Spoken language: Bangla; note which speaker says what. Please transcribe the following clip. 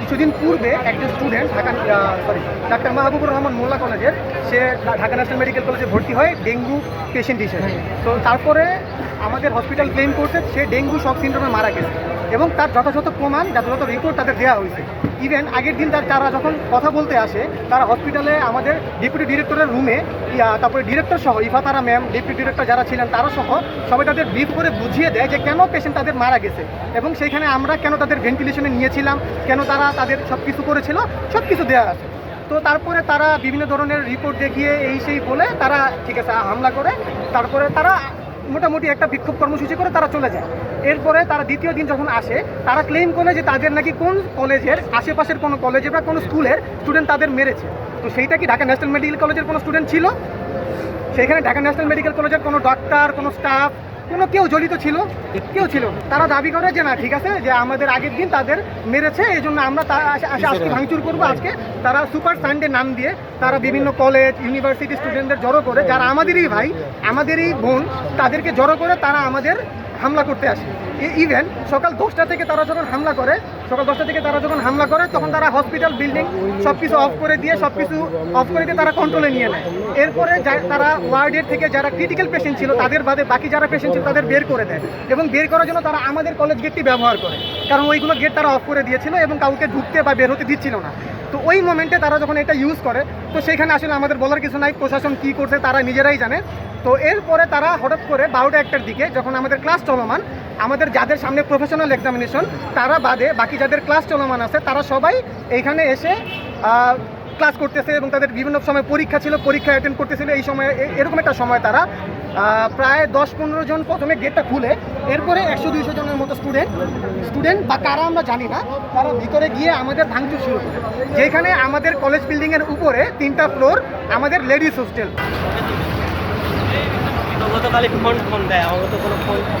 Speaker 1: কিছুদিন পূর্বে একজন student Dhaka sorry doctor Mahbubur Rahman Molla কলেজের, সে ঢাকা ন্যাশনাল মেডিকেল কলেজে ভর্তি হয় ডেঙ্গু পেশেন্ট হিসেবে। তো তারপরে আমাদের হসপিটাল ক্লেম করছে, সে ডেঙ্গু শক সিন্ড্রোমে মারা গেছে। এবং তার যথাযথ প্রমাণ, যথাযথ রিপোর্ট তাদের দেওয়া হয়েছে। ইভেন আগের দিন তার তারা যখন কথা বলতে আসে, তারা হসপিটালে আমাদের ডেপুটি ডিরেক্টরের রুমে তারপরে ডিরেক্টর সহ ইফাতারা ম্যাম ডেপুটি ডিরেক্টর যারা ছিলেন তারা সহ, সবাই তাদের ব্রিফ করে বুঝিয়ে দেয় যে কেন পেশেন্ট তাদের মারা গেছে। এবং সেইখানে আমরা কেন তাদের ভেন্টিলেশনে নিয়েছিলাম, কেন তারা তাদের সব কিছু করেছিল সব কিছু দেওয়া আছে। তো তারপরে তারা বিভিন্ন ধরনের রিপোর্ট দেখিয়ে এই সেই বলে তারা ঠিক আছে, হামলা করে, তারপরে তারা মোটামুটি একটা বিক্ষোভ কর্মসূচি করে তারা চলে যায়। এরপরে তারা দ্বিতীয় দিন যখন আসে, তারা ক্লেম করে যে তাদের নাকি কোন কলেজের আশেপাশের কোনো কলেজে বা কোনো স্কুলের স্টুডেন্ট তাদের মেরেছে। তো সেইটা কি ঢাকা ন্যাশনাল মেডিকেল কলেজের কোনো স্টুডেন্ট ছিল? সেখানে ঢাকা ন্যাশনাল মেডিকেল কলেজের কোনো ডাক্তার কোনো স্টাফ কোনো কেউ জড়িত ছিল কেউ ছিল তারা দাবি করে যে না ঠিক আছে যে আমাদের আগের দিন তাদের মেরেছে এই জন্য আমরা আজকে ভাঙচুর করব আজকে। তারা সুপার সানডে নাম দিয়ে তারা বিভিন্ন কলেজ ইউনিভার্সিটি স্টুডেন্টদের জড়ো করে যারা আমাদেরই ভাই আমাদেরই বোন তাদেরকে জড়ো করে তারা আমাদের হামলা করতে আসে। ইভেন সকাল দশটা থেকে তারা যখন হামলা করে, সকাল দশটা থেকে তারা যখন হামলা করে, তখন তারা হসপিটাল বিল্ডিং সব কিছু অফ করে দিয়ে সব কিছু অফ করে দিয়ে তারা কন্ট্রোলে নিয়ে নেয়। এরপরে তারা ওয়ার্ডের থেকে যারা ক্রিটিক্যাল পেশেন্ট ছিল, তাদের বাদে বাকি যারা পেশেন্ট ছিল, তাদের বের করে দেয়। এবং বের করার জন্য তারা আমাদের কলেজ গেটটি ব্যবহার করে। কারণ ওইগুলো গেট তারা অফ করে দিয়েছিল এবং কাউকে ঢুকতে বা বের হতে দিচ্ছিল না। তো ওই মোমেন্টে তারা যখন এটা ইউজ করে, তো সেখানে আসলে আমাদের বলার কিছু নাই, প্রশাসন কী করছে তারা নিজেরাই জানে। তো এরপরে তারা হঠাৎ করে বারোটা একটার দিকে যখন আমাদের ক্লাস চলমান, আমাদের যাদের সামনে প্রফেশনাল এক্সামিনেশন তারা বাদে বাকি যাদের ক্লাস চলমান আছে, তারা সবাই এইখানে এসে ক্লাস করতেছে এবং তাদের বিভিন্ন সময় পরীক্ষা ছিল, পরীক্ষা অ্যাটেন্ড করতেছিল। এই সময় এরকম একটা সময় তারা প্রায় দশ পনেরো জন প্রথমে গেটটা খুলে, এরপরে একশো দুইশো জনের মতো স্টুডেন্ট স্টুডেন্ট বা কারা আমরা জানি না, তারা ভিতরে গিয়ে আমাদের ভাঙচুর শুরু করে। যেখানে আমাদের কলেজ বিল্ডিংয়ের উপরে তিনটা ফ্লোর আমাদের লেডিস হোস্টেল
Speaker 2: তো খালি ফোন ফোন দেয় আমাকে তো কোনো phone phone